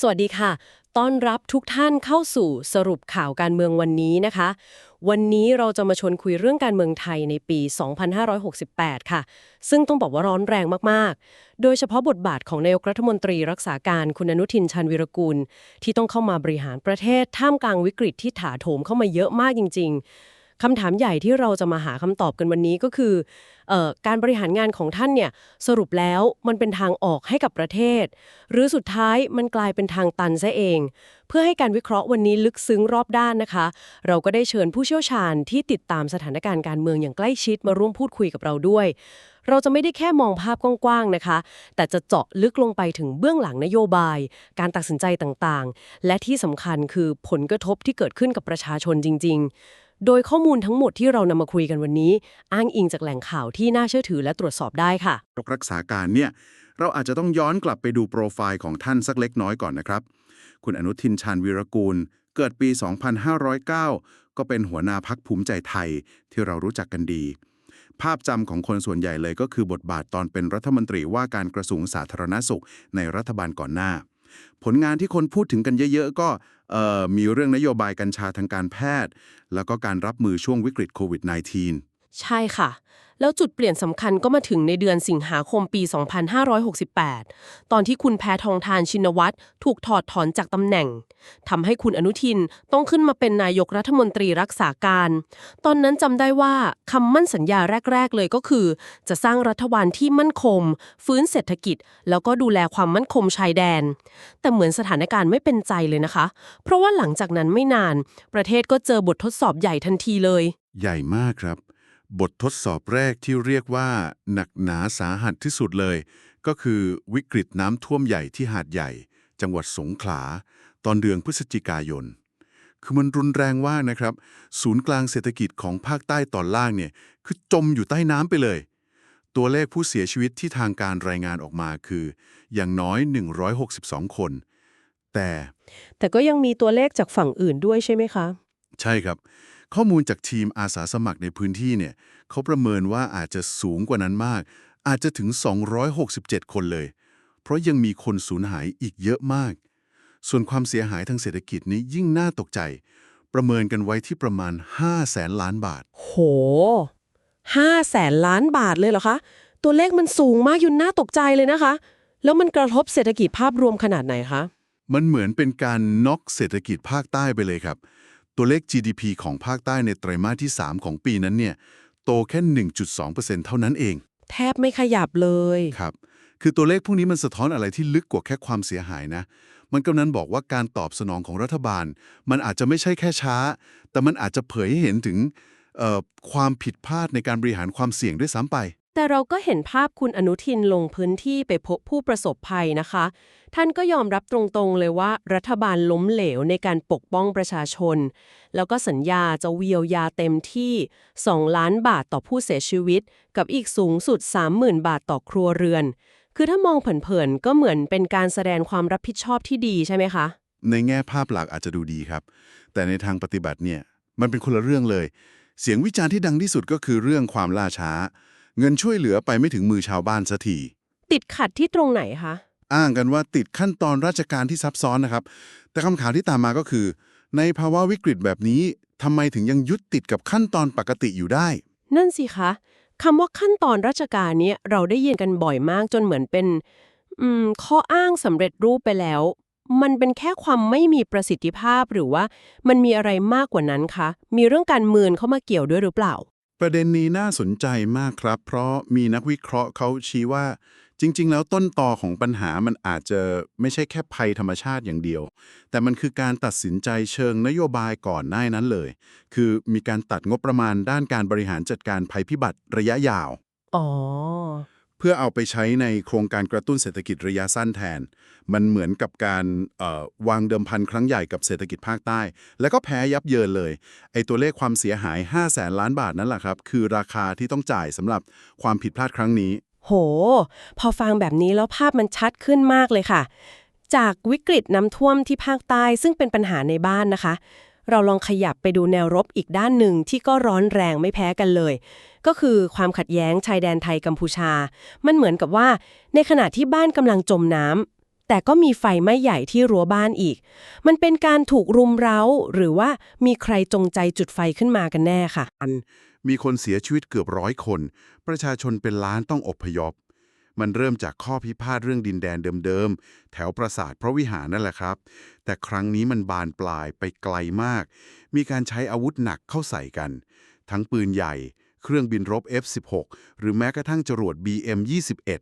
สวัสดีค่ะ ต้อนรับทุกท่านเข้าสู่สรุปข่าวการเมืองวันนี้นะคะ วันนี้เราจะมาชวนคุยเรื่องการเมืองไทยในปี 2568 ค่ะ ซึ่งต้องบอกว่าร้อนแรงมาก ๆ โดยเฉพาะบทบาทของนายกรัฐมนตรีรักษาการคุณอนุทินชาญวิรกูล ที่ต้องเข้ามาบริหารประเทศท่ามกลางวิกฤตที่ถาโถมเข้ามาเยอะมากจริง ๆ คำถามใหญ่ที่เราจะมาหาคำตอบกันวันนี้ก็คืออการบริหารงานของท่านเนี่ยสรุปแล้วมันเป็นทางออกให้กับประเทศ หรือสุดท้ายมันกลายเป็นทางตันซะเอง เพื่อให้การวิเคราะห์วันนี้ลึกซึ้งรอบด้านนะคะ เราก็ได้เชิญผู้เชี่ยวชาญที่ติดตามสถานการณ์การเมืองอย่างใกล้ชิดมาร่วมพูดคุยกับเราด้วย เราจะไม่ได้แค่มองภาพกว้างๆนะคะ แต่จะเจาะลึกลงไปถึงเบื้องหลังนโยบาย การตัดสินใจต่างๆ และที่สำคัญคือผลกระทบที่เกิดขึ้นกับประชาชนจริง ๆ โดยข้อมูลทั้งหมดที่เรานำมาคุยกันวันนี้ อ้างอิงจากแหล่งข่าวที่น่าเชื่อถือและตรวจสอบได้ค่ะรกรักษาการเนี่ย เราอาจจะต้องย้อนกลับไปดูโปรไฟล์ของท่านสักเล็กน้อยก่อนนะครับ คุณอนุทินชาญวีรกูล เกิดปี 2509 ก็เป็นหัวหน้าพักภูมิใจไทยที่เรารู้จักกันดี ภาพจำของคนส่วนใหญ่เลยก็คือบทบาทตอนเป็นรัฐมนตรีว่าการกระทรวงสาธารณสุขในรัฐบาลก่อนหน้า ผลงานที่คนพูดถึงกันเยอะ ๆ ก็ มีเรื่องนโยบายกัญชาทางการแพทย์ แล้วก็การรับมือช่วงวิกฤตโควิด -19 ใช่ค่ะ แล้วจุดเปลี่ยนสำคัญก็มาถึงในเดือนสิงหาคมปี 2568 ตอนที่คุณแพทองทานชินวัตรถูกถอดถอนจากตำแหน่งทำให้คุณอนุทินต้องขึ้นมาเป็นนายกรัฐมนตรีรักษาการ ตอนนั้นจำได้ว่าคำมั่นสัญญาแรก ๆ เลยก็คือ จะสร้างรัฐบาลที่มั่นคง ฟื้นเศรษฐกิจ แล้วก็ดูแลความมั่นคงชายแดน แต่เหมือนสถานการณ์ไม่เป็นใจเลยนะคะ เพราะว่าหลังจากนั้นไม่นาน ประเทศก็เจอบททดสอบใหญ่ทันทีเลย ใหญ่มากครับ บททดสอบแรกที่เรียกว่า หนักหนาสาหัสที่สุดเลย ก็คือวิกฤตน้ำท่วมใหญ่ที่หาดใหญ่ จังหวัดสงขลา ตอนเดือนพฤศจิกายน คือมันรุนแรงมากนะครับ ศูนย์กลางเศรษฐกิจของภาคใต้ตอนล่างเนี่ยคือจมอยู่ใต้น้ำไปเลย ตัวเลขผู้เสียชีวิตที่ทางการรายงานออกมาคือ อย่างน้อย 162 คน แต่ แต่ก็ยังมีตัวเลขจากฝั่งอื่นด้วยใช่ไหมคะ ใช่ครับ ข้อมูลจากทีมอาสาสมัครในพื้นที่เนี่ยเขาประเมินว่าอาจจะสูงกว่านั้นมาก อาจจะถึง 267 คนเลย เพราะยังมีคนสูญหายอีกเยอะมาก ส่วนความเสียหายทางเศรษฐกิจนี้ยิ่งน่าตกใจ ประเมินกันไว้ที่ประมาณ 5 แสนล้านบาท โหห้าแสนล้านบาทเลยเหรอคะ ตัวเลขมันสูงมากอยุ่นน่าตกใจเลยนะคะ แล้วมันกระทบเศรษฐกิจภาพรวมขนาดไหนคะ มันเหมือนเป็นการน็อกเศรษฐกิจภาคใต้ไปเลยครับ ตัวเลข GDP ของภาคใต้ในไตรมาสที่ 3 ของปีนั้นเนี่ยโตแค่ 1.2%เท่านั้นเอง แทบไม่ขยับเลยครับ คือตัวเลขพวกนี้มันสะท้อนอะไรที่ลึกกว่าแค่ความเสียหายนะ มันกำนันบอกว่าการตอบสนองของรัฐบาล มันอาจจะไม่ใช่แค่ช้า แต่มันอาจจะเผยให้เห็นถึงเอ่อความผิดพลาดในการบริหารความเสี่ยงด้วยซ้ำไป แต่เราก็เห็นภาพคุณอนุทินลงพื้นที่ไปพบผู้ประสบภัยนะคะ ท่านก็ยอมรับตรงๆเลยว่ารัฐบาลล้มเหลวในการปกป้องประชาชน แล้วก็สัญญาจะเวียวยาเต็มที่ 2 ล้านบาทต่อผู้เสียชีวิต กับอีกสูงสุด 30,000 บาทต่อครัวเรือน คือถ้ามองเผินๆก็เหมือนเป็นการแสดงความรับผิดชอบที่ดีใช่ไหมคะ ในแง่ภาพหลักอาจจะดูดีครับ แต่ในทางปฏิบัติเนี่ยมันเป็นคนละเรื่องเลย เสียงวิจารณ์ที่ดังที่สุดก็คือเรื่องความล่าช้า เงินช่วยเหลือไปไม่ถึงมือชาวบ้านสักที ติดขัดที่ตรงไหนคะ อ้างกันว่าติดขั้นตอนราชการที่ซับซ้อนนะครับ แต่คำถามที่ตามมาก็คือ ในภาวะวิกฤตแบบนี้ทำไมถึงยังยึดติดกับขั้นตอนปกติอยู่ได้ นั่นสิคะคำว่าขั้นตอนราชการเนี้ยเราได้ยินกันบ่อยมากจนเหมือนเป็นอืมข้ออ้างสำเร็จรูปไปแล้ว มันเป็นแค่ความไม่มีประสิทธิภาพหรือว่า มันมีอะไรมากกว่านั้นคะ มีเรื่องการเมืองเข้ามาเกี่ยวด้วยหรือเปล่า ประเด็นนี้น่าสนใจมากครับ เพราะมีนักวิเคราะห์เขาชี้ว่า จริง ๆ แล้วต้นตอของปัญหามันอาจจะไม่ใช่แค่ภัยธรรมชาติอย่างเดียว แต่มันคือการตัดสินใจเชิงนโยบายก่อนหน้านั้นเลย คือมีการตัดงบประมาณด้านการบริหารจัดการภัยพิบัติระยะยาว อ๋อ พื่อเอาไปใช้ในโครงการกระตุ้นเศรษฐกิจระยะสั้นแทน มันเหมือนกับการวางเดิมพันครั้งใหญ่กับเศรษฐกิจภาคใต้ แล้วก็แพ้ยับเยินเลย ไอ้ตัวเลขความเสียหาย 5 0 0แสนล้านบาทนั่นแหละครับ คือราคาที่ต้องจ่ายสำหรับความผิดพลาดครั้งนี้ โห พอฟังแบบนี้แล้วภาพมันชัดขึ้นมากเลยค่ะ จากวิกฤตน้ำท่วมที่ภาคใต้ซึ่งเป็นปัญหาในบ้านนะคะ เราลองขยับไปดูแนวรบอีกด้านหนึ่งที่ก็ร้อนแรงไม่แพ้กันเลย ก็คือความขัดแย้งชายแดนไทยกัมพูชา มันเหมือนกับว่า ในขณะที่บ้านกำลังจมน้ำแต่ก็มีไฟไหม้ใหญ่ที่รั้วบ้านอีก มันเป็นการถูกรุมเร้า หรือว่ามีใครจงใจจุดไฟขึ้นมากันแน่ค่ะ อันมีคนเสียชีวิตเกือบร้อยคน ประชาชนเป็นล้านต้องอบพยพ มันเริ่มจากข้อพิพาทเรื่องดินแดนเดิมๆ แถวปราสาทพระวิหารนั่นแหละครับ แต่ครั้งนี้มันบานปลายไปไกลมาก มีการใช้อาวุธหนักเข้าใส่กัน ทั้งปืนใหญ่ เครื่องบินรบ F-16 หรือแม้กระทั่งจรวด BM-21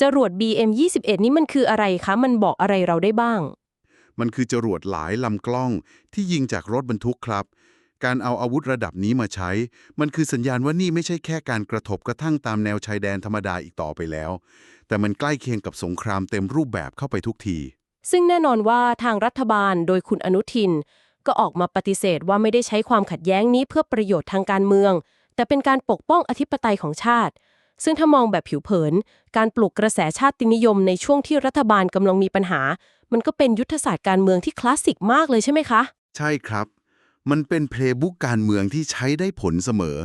จรวด BM21 นี่มันคืออะไรคะ มันบอกอะไรเราได้บ้าง มันคือจรวดหลายลำกล้องที่ยิงจากรถบรรทุกครับ การเอาอาวุธระดับนี้มาใช้ มันคือสัญญาณว่านี่ไม่ใช่แค่การกระทบกระทั่งตามแนวชายแดนธรรมดาอีกต่อไปแล้ว แต่มันใกล้เคียงกับสงครามเต็มรูปแบบเข้าไปทุกที ซึ่งแน่นอนว่าทางรัฐบาลโดยคุณอนุทิน ก็ออกมาปฏิเสธว่าไม่ได้ใช้ความขัดแย้งนี้เพื่อประโยชน์ทางการเมือง แต่เป็นการปกป้องอธิปไตยของชาติ ซึ่งถ้ามองแบบผิวเผิน การปลุกกระแสชาตินิยมในช่วงที่รัฐบาลกำลังมีปัญหา มันก็เป็นยุทธศาสตร์การเมืองที่คลาสสิกมากเลยใช่ไหมคะ ใช่ครับ มันเป็นเพลย์บุ๊กการเมืองที่ใช้ได้ผลเสมอ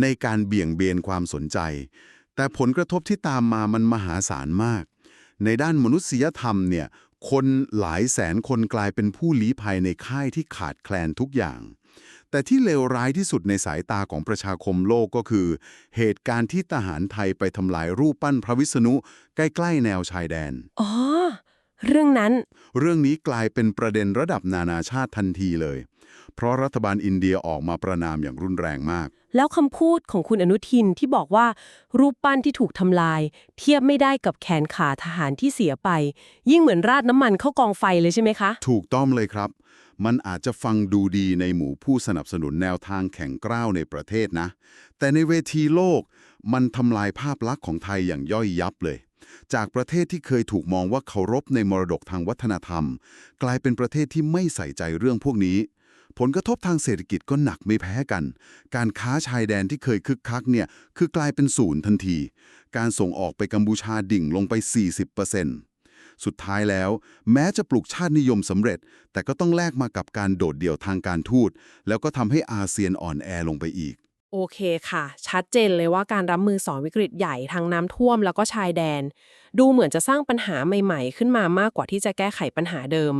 ในการเบี่ยงเบนความสนใจ แต่ผลกระทบที่ตามมามันมหาศาลมาก ในด้านมนุษยธรรมเนี่ยคนหลายแสนคนกลายเป็นผู้ลี้ภัยในค่ายที่ขาดแคลนทุกอย่าง แต่ที่เลวร้ายที่สุดในสายตาของประชาคมโลกก็คือ เหตุการณ์ที่ทหารไทยไปทำลายรูปปั้นพระวิษณุใกล้ ๆ แนวชายแดน อ๋อ เรื่องนั้น เรื่องนี้กลายเป็นประเด็นระดับนานาชาติทันทีเลย เพราะรัฐบาลอินเดียออกมาประนามอย่างรุนแรงมาก แล้วคำพูดของคุณอนุทินที่บอกว่า รูปปั้นที่ถูกทำลาย เทียบไม่ได้กับแขนขาทหารที่เสียไป ยิ่งเหมือนราดน้ำมันเข้ากองไฟเลยใช่ไหมคะ ถูกต้องเลยครับ มันอาจจะฟังดูดีในหมู่ผู้สนับสนุนแนวทางแข่งกร้าวในประเทศนะ แต่ในเวทีโลก มันทำลายภาพลักษณ์ของไทยอย่างย่อยยับเลย จากประเทศที่เคยถูกมองว่าเคารพในมรดกทางวัฒนธรรม กลายเป็นประเทศที่ไม่ใส่ใจเรื่องพวกนี้ ผลกระทบทางเศรษฐกิจก็หนักไม่แพ้กัน การค้าชายแดนที่เคยคึกคักเนี่ยคือกลายเป็นศูนย์ทันที การส่งออกไปกัมพูชาดิ่งลงไป 40%สุดท้ายแล้ว แม้จะปลุกชาตินิยมสำเร็จ แต่ก็ต้องแลกมากับการโดดเดี่ยวทางการทูตแล้วก็ทำให้อาเซียนอ่อนแอลงไปอีก โอเคค่ะ ชัดเจนเลยว่าการรับมือสองวิกฤตใหญ่ทางน้ำท่วมแล้วก็ชายแดน ดูเหมือนจะสร้างปัญหาใหม่ ๆ ขึ้นมามากกว่าที่จะแก้ไขปัญหาเดิม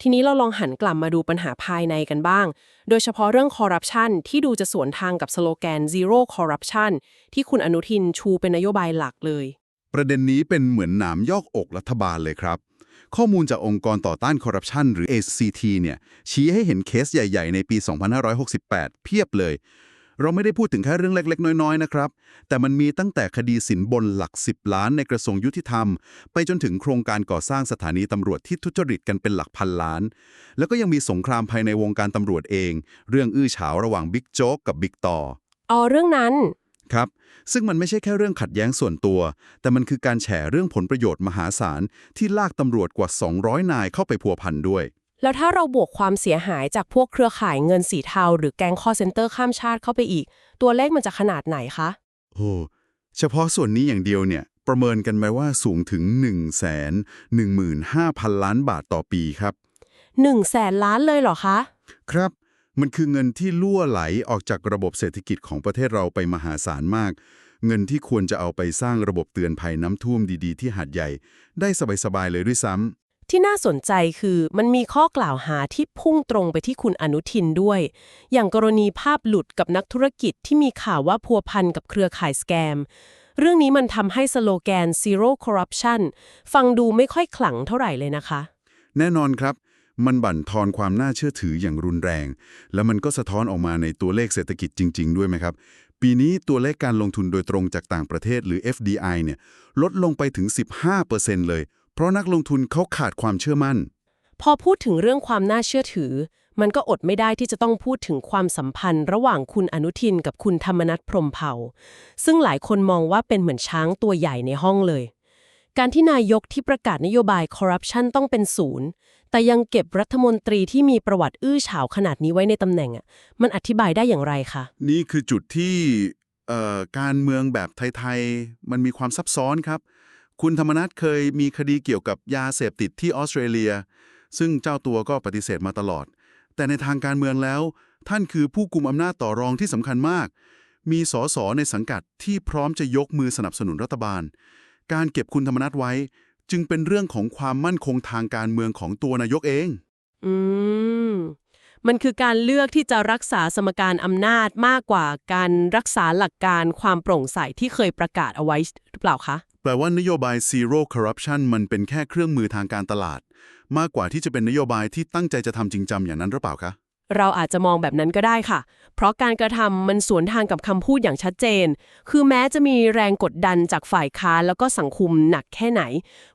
ทีนี้เราลองหันกลับมาดูปัญหาภายในกันบ้าง โดยเฉพาะเรื่องคอร์รัปชันที่ดูจะสวนทางกับสโลแกน zero corruption ที่คุณอนุทินชูเป็นนโยบายหลักเลย ประเด็นนี้เป็นเหมือนหนามยอกอกรัฐบาลเลยครับข้อมูลจากองค์กรต่อต้านคอร์รัปชันหรือ ACT เนี่ยชี้ให้เห็นเคสใหญ่ ๆ ในปี 2568 เพียบเลย เราไม่ได้พูดถึงแค่เรื่องเล็ก ๆ น้อยๆนะครับ แต่มันมีตั้งแต่คดีสินบนหลัก 10 ล้านในกระทรวงยุติธรรม ไปจนถึงโครงการก่อสร้างสถานีตำรวจที่ทุจริตกันเป็นหลักพันล้าน แล้วก็ยังมีสงครามภายในวงการตำรวจเอง เรื่องอื้อฉาวระหว่างบิ๊กโจ๊กกับบิ๊กต่ออ๋อเรื่องนั้นครับ ซึ่งมันไม่ใช่แค่เรื่องขัดแย้งส่วนตัว แต่มันคือการแฉเรื่องผลประโยชน์มหาศาลที่ลากตำรวจกว่า 200 นายเข้าไปพัวพันด้วย แล้วถ้าเราบวกความเสียหายจากพวกเครือข่ายเงินสีเทา หรือแก๊งคอร์เซนเตอร์ข้ามชาติเข้าไปอีก ตัวเลขมันจะขนาดไหนคะ โอ้เฉพาะส่วนนี้อย่างเดียวเนี่ย ประเมินกันไหมว่าสูงถึง 1 1 5 0 0 0 ล้านบาทต่อปีครับ1แสนล้านเลยเหรอคะ ครับมันคือเงินที่ล่วไหลออกจากระบบเศรษฐกิจของประเทศเราไปมหาศาลมาก เงินที่ควรจะเอาไปสร้างระบบเตือนภัยน้ำท่วมดีๆ ที่หาดใหญ่ ได้สบายๆเลยด้วยซ้ำ ที่น่าสนใจคือมันมีข้อกล่าวหาที่พุ่งตรงไปที่คุณอนุทินด้วย อย่างกรณีภาพหลุดกับนักธุรกิจที่มีข่าวว่าพัวพันกับเครือข่ายสแกม เรื่องนี้มันทำให้สโลแกน zero corruption ฟังดูไม่ค่อยขลังเท่าไหร่เลยนะคะ แน่นอนครับ มันบั่นทอนความน่าเชื่อถืออย่างรุนแรง แล้วมันก็สะท้อนออกมาในตัวเลขเศรษฐกิจจริง ๆ ด้วยไหมครับปีนี้ตัวเลขการลงทุนโดยตรงจากต่างประเทศหรือ FDI เนี่ยลดลงไปถึง 15%เลย ราะนักลงทุนเขาขาดความเชื่อมั่น พอพูดถึงเรื่องความน่าเชื่อถือ มันก็อดไม่ได้ที่จะต้องพูดถึงความสัมพันธ์ ระหว่างคุณอนุทินกับคุณธรรมนัฐพรหมเผ่า ซึ่งหลายคนมองว่าเป็นเหมือนช้างตัวใหญ่ในห้องเลย การที่นายกที่ประกาศนโยบายคอร์รัปชันต้องเป็นศูนย์แต่ยังเก็บรัฐมนตรีที่มีประวัติอื้อฉาวขนาดนี้ไว้ในตำแหน่งอะมันอธิบายได้อย่างไรคะ นี่คือจุดที่เอ่อการเมืองแบบไทย ๆ มันมีความซับซ้อนครับ คุณธรรมนัฐเคยมีคดีเกี่ยวกับยาเสพติดที่ออสเตรเลีย ซึ่งเจ้าตัวก็ปฏิเสธมาตลอด แต่ในทางการเมืองแล้ว ท่านคือผู้กุมอำนาจต่อรองที่สำคัญมาก มีสสในสังกัดที่พร้อมจะยกมือสนับสนุนรัฐบาล การเก็บคุณธรรมนัฐไว้ จึงเป็นเรื่องของความมั่นคงทางการเมืองของตัวนายกเอง อืมมันคือการเลือกที่จะรักษาสมการอำนาจมากกว่าการรักษาหลักการความโปร่งใสที่เคยประกาศเอาไว้หรือเปล่าคะ แปลว่านโยบาย Zero Corruption มันเป็นแค่เครื่องมือทางการตลาด มากกว่าที่จะเป็นนโยบายที่ตั้งใจจะทำจริงจังอย่างนั้นหรือเปล่าคะ เราอาจจะมองแบบนั้นก็ได้ค่ะ เพราะการกระทำมันสวนทางกับคำพูดอย่างชัดเจน คือแม้จะมีแรงกดดันจากฝ่ายค้านแล้วก็สังคมหนักแค่ไหน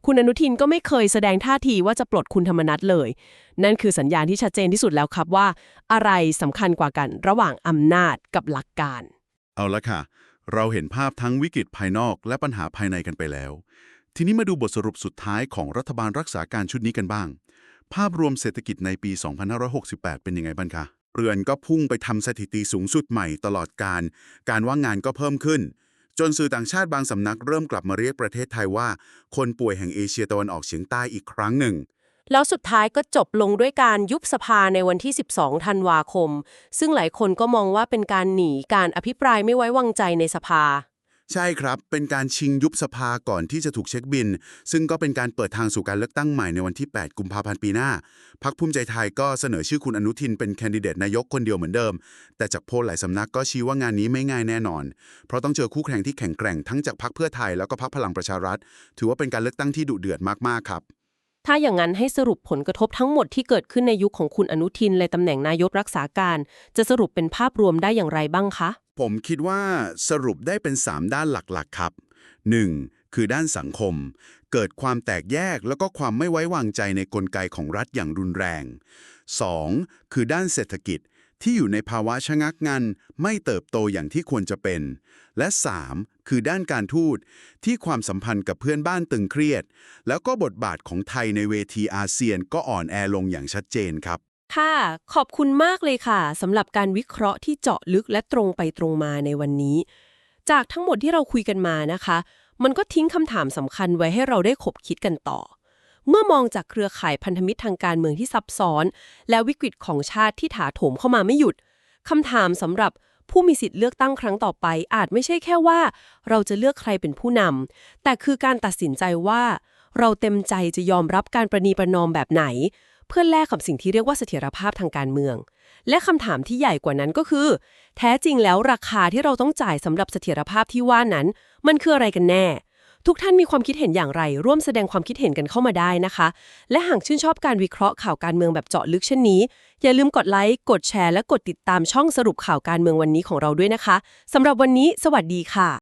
คุณอนุทินก็ไม่เคยแสดงท่าทีว่าจะปลดคุณธรรมนัฐเลย นั่นคือสัญญาณที่ชัดเจนที่สุดแล้วครับว่า อะไรสำคัญกว่ากันระหว่างอำนาจกับหลักการ เอาละค่ะ เราเห็นภาพทั้งวิกฤตภายนอกและปัญหาภายในกันไปแล้ว ทีนี้มาดูบทสรุปสุดท้ายของรัฐบาลรักษาการชุดนี้กันบ้าง ภาพรวมเศรษฐกิจในปี 2568 เป็นยังไงบ้างคะ เรือนก็พุ่งไปทำสถิติสูงสุดใหม่ตลอดการ การว่างงานก็เพิ่มขึ้น จนสื่อต่างชาติบางสำนักเริ่มกลับมาเรียกประเทศไทยว่า คนป่วยแห่งเอเชียตะวันออกเฉียงใต้อีกครั้งหนึ่ง แล้วสุดท้ายก็จบลงด้วยการยุบสภาในวันที่ 12 ธันวาคม ซึ่งหลายคนก็มองว่าเป็นการหนีการอภิปรายไม่ไว้วางใจในสภา ใช่ครับ เป็นการชิงยุบสภาก่อนที่จะถูกเช็คบิน ซึ่งก็เป็นการเปิดทางสู่การเลือกตั้งใหม่ในวันที่ 8 กุมภาพันธ์ปีหน้า พักภูมิใจไทยก็เสนอชื่อคุณอนุทินเป็นแคนดิเดตนายกคนเดียวเหมือนเดิม แต่จากโพลหลายสำนักก็ชี้ว่างานนี้ไม่ง่ายแน่นอน เพราะต้องเจอคู่แข่งที่แข็งแกร่งทั้งจากพักเพื่อไทยแล้วก็พักพลังประชารัฐ ถือว่าเป็นการเลือกตั้งที่ดุเดือดมากๆครับ ถ้าอย่างนั้นให้สรุปผลกระทบทั้งหมดที่เกิดขึ้นในยุคของคุณอนุทินในตำแหน่งนายกรักษาการ จะสรุปเป็นภาพรวมได้อย่างไรบ้างคะ ผมคิดว่าสรุปได้เป็น 3 ด้านหลักๆครับ 1. คือด้านสังคม เกิดความแตกแยกแล้วก็ความไม่ไว้วางใจในกลไกของรัฐอย่างรุนแรง 2. คือด้านเศรษฐกิจ ที่อยู่ในภาวะชะงักงันไม่เติบโตอย่างที่ควรจะเป็น และ 3. คือด้านการทูตที่ความสัมพันธ์กับเพื่อนบ้านตึงเครียด แล้วก็บทบาทของไทยในเวทีอาเซียนก็อ่อนแอลงอย่างชัดเจนครับ ค่ะ ขอบคุณมากเลยค่ะสำหรับการวิเคราะห์ที่เจาะลึกและตรงไปตรงมาในวันนี้ จากทั้งหมดที่เราคุยกันมานะคะ มันก็ทิ้งคำถามสำคัญไว้ให้เราได้ขบคิดกันต่อ เมื่อมองจากเครือข่ายพันธมิตรทางการเมืองที่ซับซ้อน และวิกฤตของชาติที่ถาโถมเข้ามาไม่หยุดคำถามสำหรับผู้มีสิทธิ์เลือกตั้งครั้งต่อไป อาจไม่ใช่แค่ว่า เราจะเลือกใครเป็นผู้นำแต่คือการตัดสินใจว่า เราเต็มใจจะยอมรับการประนีประนอมแบบไหน เพื่อแลกกับสิ่งที่เรียกว่าเสถียรภาพทางการเมือง และคำถามที่ใหญ่กว่านั้นก็คือ แท้จริงแล้วราคาที่เราต้องจ่ายสำหรับเสถียรภาพที่ว่านั้น มันคืออะไรกันแน่ ทุกท่านมีความคิดเห็นอย่างไร ร่วมแสดงความคิดเห็นกันเข้ามาได้นะคะ และหากชื่นชอบการวิเคราะห์ข่าวการเมืองแบบเจาะลึกเช่นนี้ อย่าลืมกดไลค์กดแชร์และกดติดตามช่องสรุปข่าวการเมืองวันนี้ของเราด้วยนะคะสำหรับวันนี้ สวัสดีค่ะ